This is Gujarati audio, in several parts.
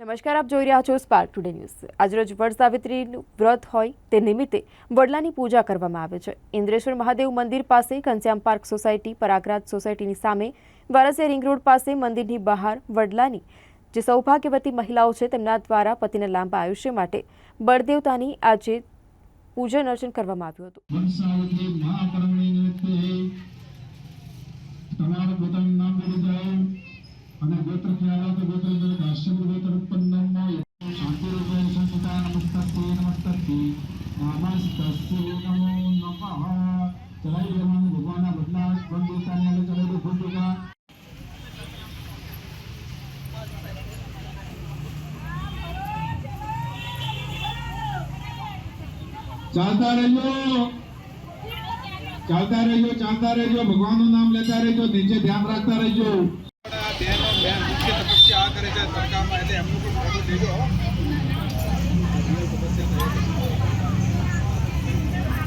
નમસ્કાર, આપ જોઈ રહ્યા છો સ્પાર્ક ટુડે ન્યૂઝ આજરોજ વડ સાવિત્રીનું વ્રત હોય તે નિમિત્તે વડલાની પૂજા કરવામાં આવે છે. ઇન્દ્રેશ્વર મહાદેવ મંદિર પાસે ઘનશ્યામ પાર્ક સોસાયટી, પરાગરાજ સોસાયટીની સામે વારસિયા રિંગ રોડ પાસે મંદિરની બહાર વડલાની જે સૌભાગ્યવતી મહિલાઓ છે તેમના દ્વારા પતિના લાંબા આયુષ્ય માટે બળદેવતાની આજે પૂજન અર્ચન કરવામાં આવ્યું હતું. ચાલતા રહેજો. ચાલતા રહેજો ચાલતા રહેજો. ભગવાનનું નામ લેતા રહેજો, નીચે ધ્યાન રાખતા રહેજો. તપસ્યા આ કરે છે સરકારમાં એટલે એમનું પણ ફોટો લેજો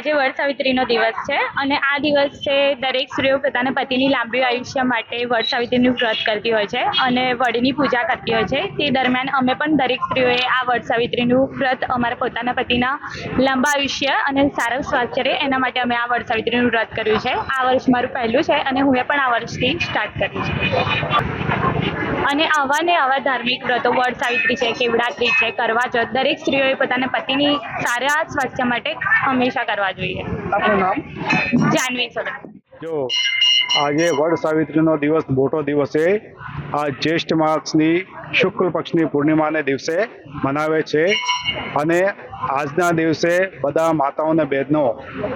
આજે વડ સાવિત્રીનો દિવસ છે અને આ દિવસે દરેક સ્ત્રીઓ પોતાના પતિની લાંબી આયુષ્ય માટે વડ સાવિત્રીનું વ્રત કરતી હોય છે અને વડની પૂજા કરતી હોય છે. તે દરમિયાન અમે પણ દરેક સ્ત્રીઓએ આ વડ સાવિત્રીનું વ્રત અમારા પોતાના પતિના લાંબા આયુષ્ય અને સારું સ્વાસ્થ્ય રહે એના માટે અમે આ વડ સાવિત્રીનું વ્રત કર્યું છે. આ વર્ષ મારું પહેલું છે અને હું પણ આ વર્ષથી સ્ટાર્ટ કર્યું છે. અને આવા ને આવા ધાર્મિક વ્રતો વડ સાવિત્રી છે, કેવડાત્રી છે, કરવા ચોથ દરેક સ્ત્રીઓએ પોતાના પતિની સારા સ્વાસ્થ્ય માટે હંમેશા કરવા જોઈએ. આપનું નામ? જાનવી સોલંકી. જો આજે વડ સાવિત્રીનો દિવસ મોટો દિવસ છે. આ જ્યેષ્ઠ માસની શુક્લ પક્ષની પૂર્ણિમાને દિવસે મનાવે છે. અને આજના દિવસે બધા માતાઓને બહેનો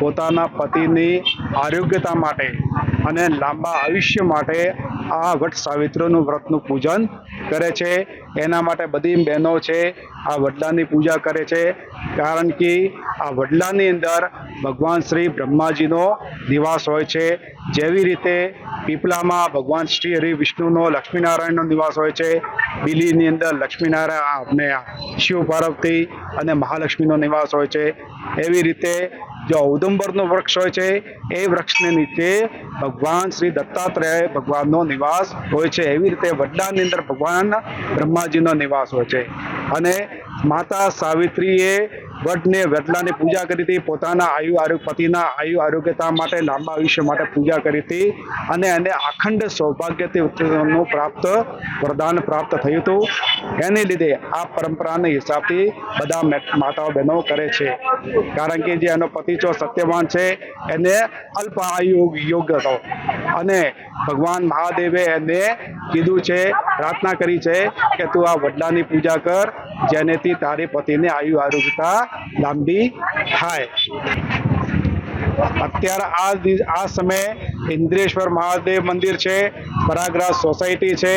પોતાના પતિની આરોગ્યતા માટે અને લાંબા આયુષ્ય માટે આ વટ સાવિત્રીનું વ્રતનું પૂજન કરે છે. એના માટે બધી બહેનો છે, આ વડલાની પૂજા કરે છે. કારણ કે આ વડલાની અંદર ભગવાન શ્રી બ્રહ્માજીનો નિવાસ હોય છે. જેવી રીતે પીપળામાં ભગવાન શ્રી હરિ વિષ્ણુનો લક્ષ્મીનારાયણનો નિવાસ હોય છે, બિલીની અંદર લક્ષ્મીનારાયણ આપણે શિવ પાર્વતી અને મહાલક્ષ્મીનો નિવાસ હોય છે. એવી રીતે જો ઉદંબરનું વૃક્ષ હોય છે, એ વૃક્ષને નીચે ભગવાન શ્રી દત્તાત્રેય ભગવાનનો નિવાસ હોય છે. એવી રીતે વડલાની અંદર ભગવાન બ્રહ્માજીનો નિવાસ હોય છે. અને માતા સાવિત્રીએ વટને વડલાની પૂજા કરી હતી, પોતાના આયુ આરોગ્ય પતિના આયુ આરોગ્યતા માટે લાંબા આયુષ્ય માટે પૂજા કરી હતી અને એને અખંડ સૌભાગ્યનું પ્રાપ્ત, વરદાન પ્રાપ્ત થયું હતું. એને લીધે આ પરંપરાના હિસાબથી બધા માતાઓ બહેનો કરે છે. કારણ કે જે એનો પતિ જો સત્યવાન છે, એને અલ્પ આયુ યોગ્ય હતો. અને ભગવાન મહાદેવે એને કીધું છે, પ્રાર્થના કરી છે કે તું આ વડલાની પૂજા કર, જેનેથી તારી પતિને આયુ આરોગ્યતા લાંબી થાય. અત્યારે આ આ સમયે ઇન્દ્રેશ્વર મહાદેવ મંદિર છે પરાગરાજ સોસાયટી છે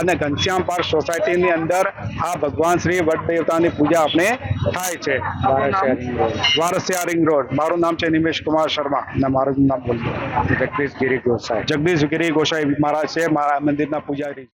અને ઘનશ્યામ પાર્ક સોસાયટીની અંદર આ ભગવાન શ્રી વટદેવતાની પૂજા આપણે થાય છે. Varasiya ring road. મારું નામ છે નિમેશ કુમાર શર્મા. અને મારું નામ બોલજો જગદીશ ગિરી ગોસાઈ. જગદીશ ગિરી ગોસાઈ મહારાજ છે મારા મંદિરના પૂજારી